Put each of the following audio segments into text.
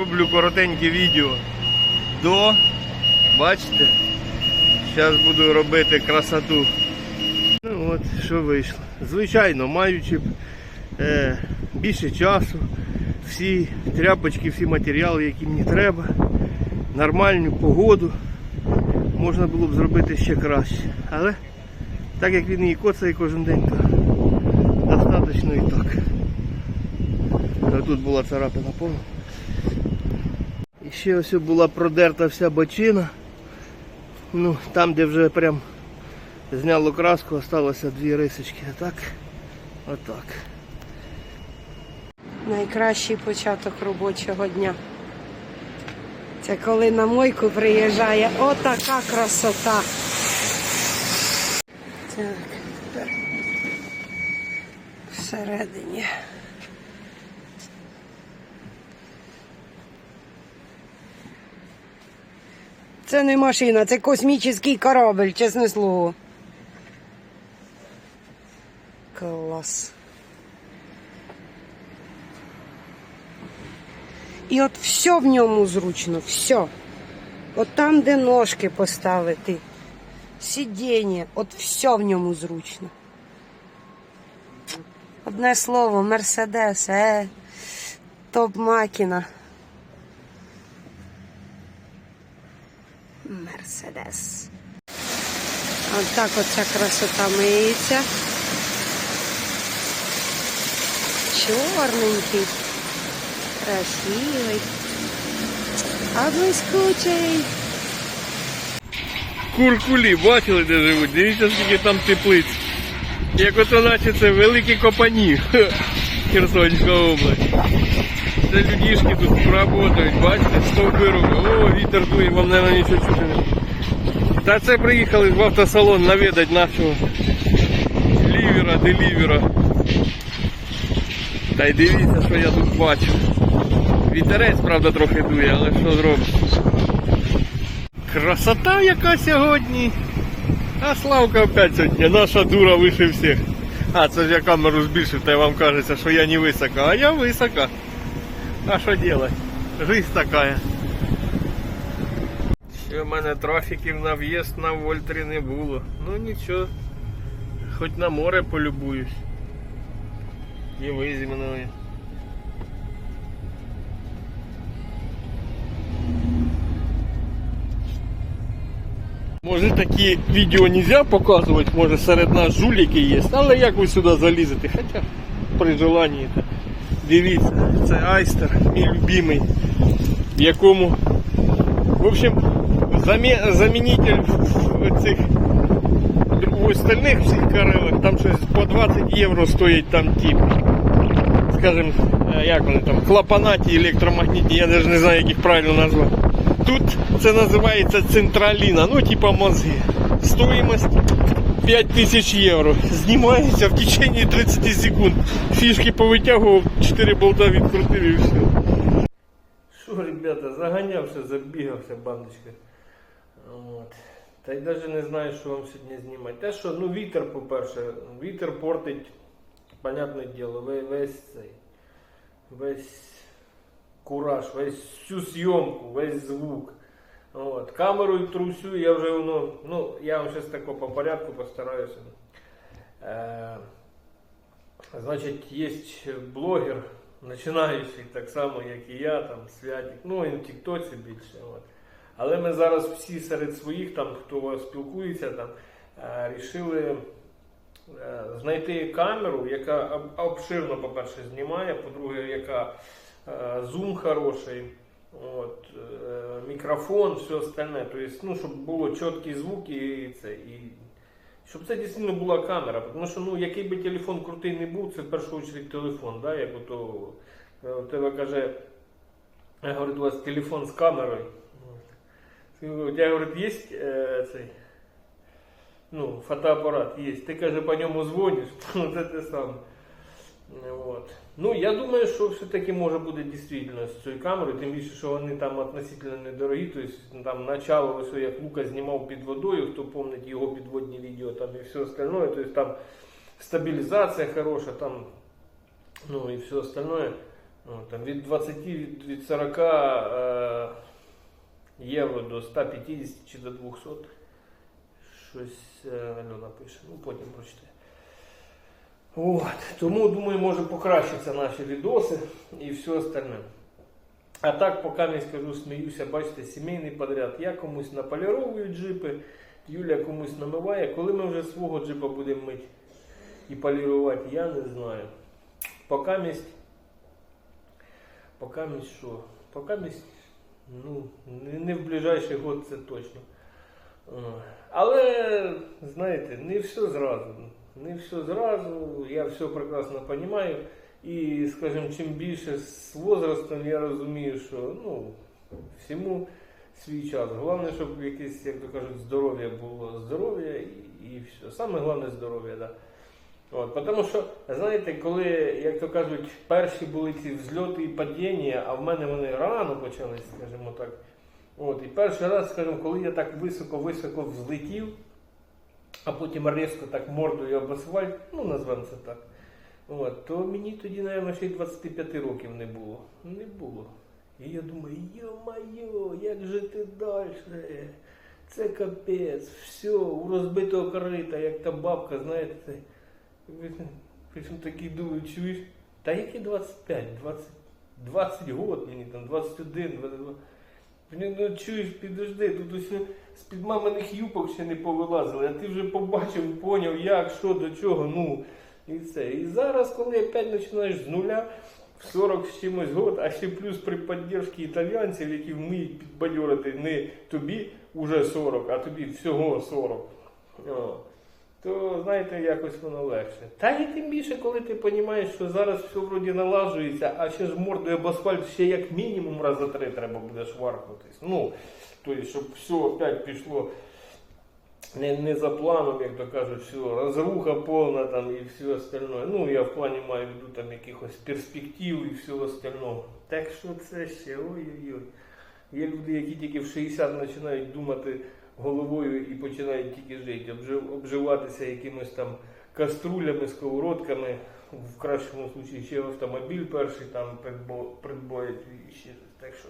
Роблю коротеньке відео до. Бачите? Зараз буду робити красоту. Ну от, що вийшло. Звичайно, маючи е, більше часу, всі тряпочки, всі матеріали, які мені треба, нормальну погоду, можна було б зробити ще краще. Але так як він її коцає кожен день, то достатньо і так. А Тут була царапина повна. Ще ось була продерта вся бочина. Ну, там, де вже прям зняло краску, осталося дві рисочки. А так, отак. Найкращий початок робочого дня. Це коли на мойку приїжджає отака красота. Так, тепер всередині. Це не машина, це космічний корабль, чесне слово. Клас. І от все в ньому зручно, все. От там, де ножки поставити, сидіння, от все в ньому зручно. Одне слово, Мерседес, е, топ-макіна. Мерседес. От так оця красота миється. Чорненький. Красивий. А блискучий. Куркулі, бачили, де живуть? Дивіться, скільки там теплиць. Як ото наче це великі копані. Херсонська область. Це людішки тут працюють, бачите, стовби роблять. О, вітер дує, вам, мабуть, нічого чути не. Та це приїхали в автосалон навідати нашого лівера, делівера. Та й дивіться, що я тут бачу. Вітерець, правда, трохи дує, але що зробиш? Красота яка сьогодні. А Славка опять сьогодні, наша дура вище всіх. А, це ж я камеру збільшив, та й вам кажеться, що я не висока, а я висока. А що делать? Жизнь такая. Ще в мене трафіків на в'їзд на Вольтрі не було. Ну нічого. Хоч на море полюбуюсь. І ви зі мною. Може такі відео нельзя показувати, може серед нас жуліки є, але як ви сюди залізете? Хоча при желанні. то. Дивіться, це айстер, мій любимий, в якому, в общем, замі- цих остальних всіх карелок, там щось по 20 євро стоїть там тип. Скажем, е, як вони там, клапанаті електромагнітні, я навіть не знаю, як їх правильно назвати. Тут це називається централіна, ну типа мозги. Стоїмость 5000 євро. Знімається в течение 30 секунд. Фішки повитягував, 4 болта відкрутив і все. Що, ребята, заганявся, забігався бандочка. От. Та й навіть не знаю, що вам сьогодні знімати. Те, що ну вітер, по-перше, вітер портить, понятне діло, весь цей. Весь кураж, весь всю зйомку, весь звук. От. Камерою трусю, я вже воно, ну, я вам зараз тако по порядку постараюся. Е, значить, є блогер, починаючий так само, як і я, там, Святик, ну він в Тіктоці більше. От. Але ми зараз всі серед своїх, там, хто спілкується, там, е, рішили е, знайти камеру, яка обширно, по-перше, знімає, по-друге, яка е, зум хороший, от, е, мікрофон, все остальне. Тобто, ну, щоб було чіткий звук і це. І щоб це дійсно була камера. Тому що ну, який би телефон крутий не був, це в першу чергу телефон. Да? Як ото, е, тебе каже, я говорю, у вас телефон з камерою. Тебе, говорить, є цей ну, фотоапарат є. Ти каже, по ньому дзвониш, це те саме. От. Ну, я думаю, що все-таки може бути дійсно з цією камерою, тим більше, що вони там относительно недорогі. Тобто ну, там начало, ось як Лука знімав під водою, хто пам'ятає його підводні відео там і все остальное. Тобто там стабілізація хороша, там, ну і все остальное. О, там від 20 від, від 40 е, євро до 150 чи до 200. Щось е, Альона пише, ну потім прочитаю. От, тому думаю, може покращаться наші відоси і все остальне. А так, поки не скажу, сміюся, бачите, сімейний подряд. Я комусь наполіровую джипи, Юля комусь намиває. Коли ми вже свого джипа будемо мити і полірувати, я не знаю. Поки мість. Мість що? Поки мість, ну, не, в ближайший год це точно. Але, знаєте, не все зразу. Не все зразу, я все прекрасно розумію. І, скажімо, чим більше з возрастом я розумію, що ну, всьому свій час. Головне, щоб якесь, як то кажуть, здоров'я було здоров'я і, і все. Саме головне здоров'я, да. От, тому що, знаєте, коли, як то кажуть, перші були ці взльоти і падіння, а в мене вони рано почались, скажімо так. От, і перший раз, скажімо, коли я так високо-високо взлетів, а потім різко так мордою об асфальт, ну назвемо це так. От, то мені тоді, мабуть, ще й 25 років не було. Не було. І я думаю, йо-майо, як жити далі? Це капець, все, у розбитого корита, як та бабка, знаєте. Причому такий думаю, чуєш? Та які 25, 20, 20 год мені там, 21, 22. Блін, ну чуєш, підожди, тут усе з-під маминих юбок ще не повилазили, а ти вже побачив, поняв, як, що, до чого, ну, і це. І зараз, коли опять починаєш з нуля, в 40 з чимось год, а ще плюс при підтримці італійців, які вміють підбадьорити не тобі уже 40, а тобі всього 40. О. То знаєте, якось воно легше. Та і тим більше, коли ти розумієш, що зараз все вроді налажується, а ще ж мордою об асфальт ще як мінімум раз за три треба буде шваркнутись. Ну, тобто, щоб все опять пішло не, не за планом, як то кажуть, все, розруха повна там і все остальное. Ну, я в плані маю в виду там якихось перспектив і всього остального. Так що це ще ой-ой-ой. Є люди, які тільки в 60 починають думати головою і починають тільки жити, обживатися якимось там каструлями, сковородками, в кращому випадку ще автомобіль перший там придбо- і ще. Так що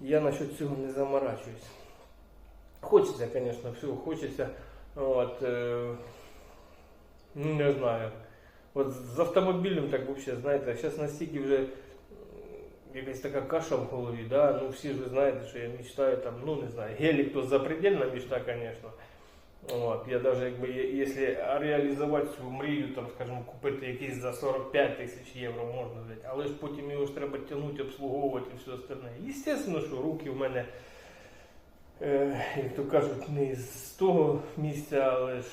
я насчет цього не заморачуюсь. Хочеться, звісно, всього хочеться. От, е, ну, не знаю. От з автомобілем так взагалі, знаєте, зараз настільки вже якась така каша в голові, да? ну всі ж ви знаєте, що я мечтаю там, ну не знаю, гелік то запредельна мечта, звісно. От, я навіть якби, якщо реалізувати свою мрію, там, скажімо, купити якийсь за 45 тисяч євро можна взяти, але ж потім його ж треба тягнути, обслуговувати і все остальне. Естественно, що руки в мене е, як то кажуть, не з того місця, але ж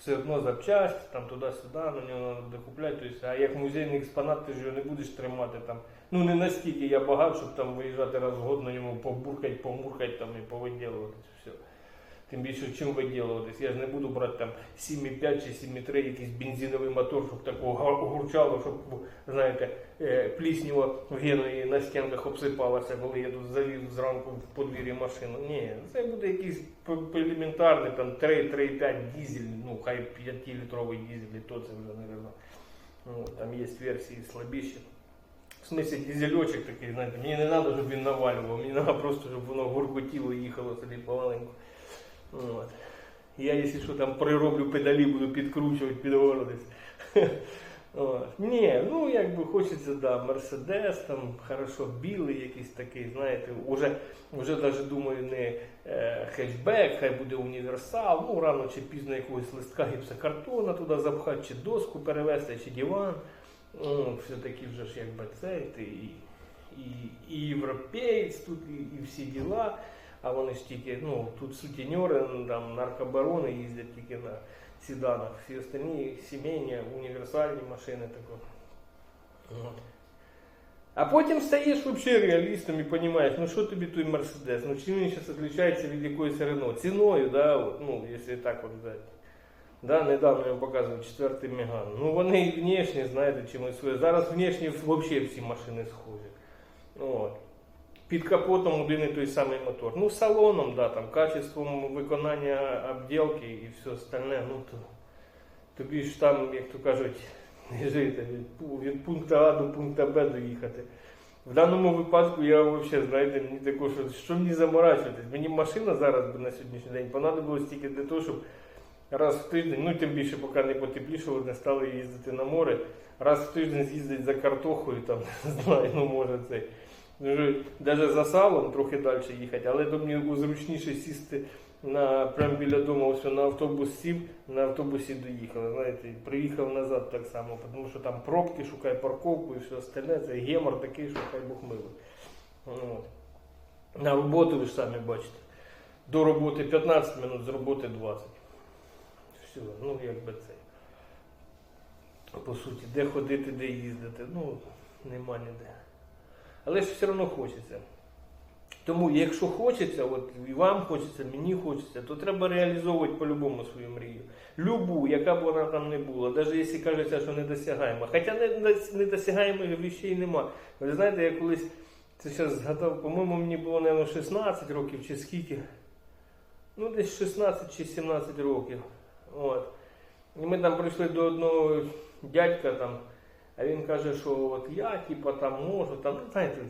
все одно запчасті, там туди-сюди, на нього треба докупляти. Тобто, а як музейний експонат, ти ж його не будеш тримати там. Ну не настільки я багат, щоб там виїжджати раз в год на ньому побуркати, помуркати там і повиділуватись. Все. Тим більше чим виділуватись. Я ж не буду брати там 7,5 чи 7,3 якийсь бензиновий мотор, щоб такого га- гурчало, щоб, знаєте, е, плісніво в геної на стінках обсипалося, коли я тут завів зранку в подвір'ї машину. Ні, це буде якийсь елементарний там 3-3,5 дізель, ну хай 5-літровий дізель, і то це вже не. Ну, там є версії слабіші. В смысле дизельочок такий, знаєте, мені не треба, щоб він навалював, мені треба просто, щоб воно гуркотіло і їхало собі помаленьку. От. Я, якщо що там прироблю педалі, буду підкручувати, підгородись. Ні, ну якби хочеться, да, Мерседес, там хорошо білий якийсь такий, знаєте, уже, уже даже думаю, не е, хай буде універсал, ну рано чи пізно якогось листка гіпсокартона туди запхати, чи доску перевезти, чи диван. Ну, все-таки вже ж якби це, ти і, і, і європеєць тут, і, і всі діла. А вони ж тільки, ну, тут сутенери, там, наркобарони їздять тільки на седанах. Всі остальні сімейні, універсальні машини тако. От. А потім стаєш взагалі реалістом і розумієш, ну що тобі той Мерседес, ну чим він зараз відрізняється від якоїсь Рено? Ціною, да, от, ну, якщо так от взяти. Да, недавно я показував четвертий Меган. Ну вони і внешне, знаєте, чимось своє. Зараз внешне взагалі всі машини схожі. От. Під капотом один і той самий мотор. Ну, салоном, да, там, качеством виконання обділки і все остальне, ну то тобі ж там, як то кажуть, не жити, від, від пункту А до пункту Б доїхати. В даному випадку я взагалі, знаєте, мені також, що, мені заморачуватись? Мені машина зараз би на сьогоднішній день понадобилась тільки для того, щоб раз в тиждень, ну тим більше, поки не потеплішало, не стали їздити на море, раз в тиждень з'їздить за картохою, там, не знаю, ну може цей. Навіть за салом трохи далі їхати, але то мені зручніше сісти на, прямо біля дому, ось на автобус сів, на автобусі доїхали. Знаєте, приїхав назад так само, тому що там пробки, шукай парковку і все остальне, це гемор такий, що хай Бог милий. От. На роботу ви ж самі бачите. До роботи 15 минут, з роботи 20. Все, ну якби це. По суті, де ходити, де їздити, ну нема ніде. Але ж все одно хочеться. Тому, якщо хочеться, от і вам хочеться, мені хочеться, то треба реалізовувати по-любому свою мрію. Любу, яка б вона там не була, навіть якщо кажеться, що. Хоча не- не- недосягаємих вещей нема. Ви знаєте, я колись це зараз згадав, по-моєму, мені було, мабуть, 16 років чи скільки. Ну, десь 16 чи 17 років. От. І ми там прийшли до одного дядька там. А він каже, що от я, типа, там можу, там, ну, знаєте,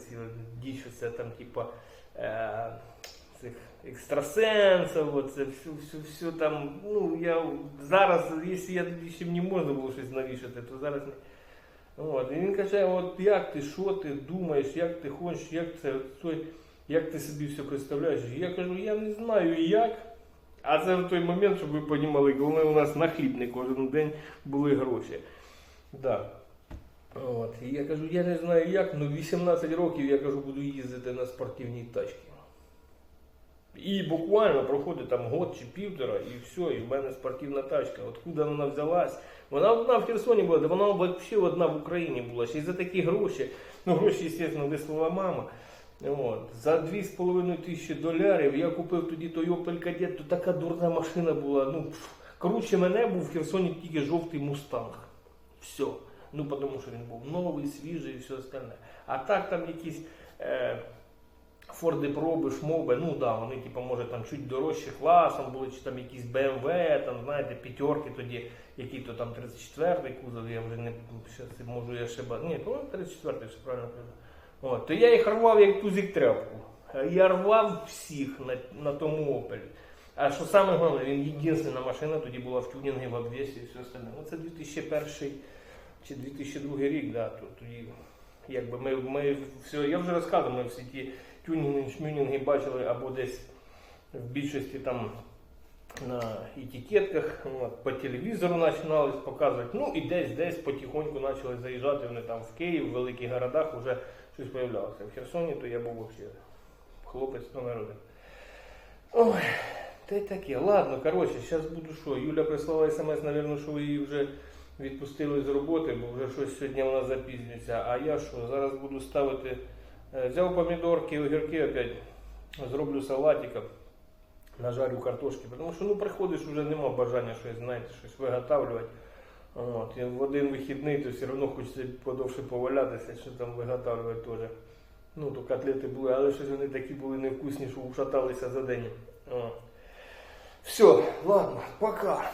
ці це там, типа, е, цих екстрасенсів, оце все, все, все там, ну, я зараз, якщо я тоді ще мені можна було щось навішати, то зараз не. От, і він каже, от як ти, що ти думаєш, як ти хочеш, як це, як ти собі все представляєш? Я кажу, я не знаю як. А це в той момент, щоб ви розуміли, коли у нас на хліб не кожен день були гроші. Да. От. І я кажу, я не знаю як, але 18 років я кажу, буду їздити на спортивній тачці. І буквально проходить там год чи півтора, і все, і в мене спортивна тачка. Откуда вона взялась? Вона одна в Херсоні була, вона взагалі одна в Україні була. Ще й за такі гроші. Ну, гроші, звісно, вислала мама. От. За 2,5 тисячі доларів я купив тоді той Opel Kadett, то така дурна машина була. Ну, пф, мене був в Херсоні тільки жовтий мустанг. Все. Ну, тому що він був новий, свіжий і все остальне. А так там якісь е, Форди проби, шмоби, ну да, вони типу, може там чуть дорожче класом були, чи там якісь BMW, там, знаєте, п'ятерки тоді, які то там 34-й кузов, я вже не можу я ще ба- Ні, по-моєму 34-й, що правильно кажу. От, то я їх рвав як тузик тряпку. Я рвав всіх на, на тому Opel. А що саме головне, він єдина машина тоді була в тюнінгі, в обвесі і все остальне. Ну, це 2001 чи 2002 рік, да, то тоді якби ми, ми все, я вже розказував, ми всі ті тюнінги, шмюнінги бачили або десь в більшості там на етикетках, от, по телевізору починали показувати. Ну і десь десь потихоньку почали заїжджати вони там в Київ, в великих городах вже щось появлялося. В Херсоні то я був взагалі хлопець номер один. Ой, та й таке. Ладно, коротше, зараз буду що. Юля прислала смс, мабуть, що ви її вже відпустили з роботи, бо вже щось сьогодні вона запізнюється. А я що, зараз буду ставити. е, Взяв помідорки, огірки опять, зроблю салатика, нажарю картошки, тому що ну приходиш, вже нема бажання щось, знаєте, щось виготавлювати. От, і в один вихідний, то все одно хочеться подовше повалятися, що там виготавлювати теж. Ну, то котлети були, але щось вони такі були невкусні, що ушаталися за день. О. Все, ладно, пока.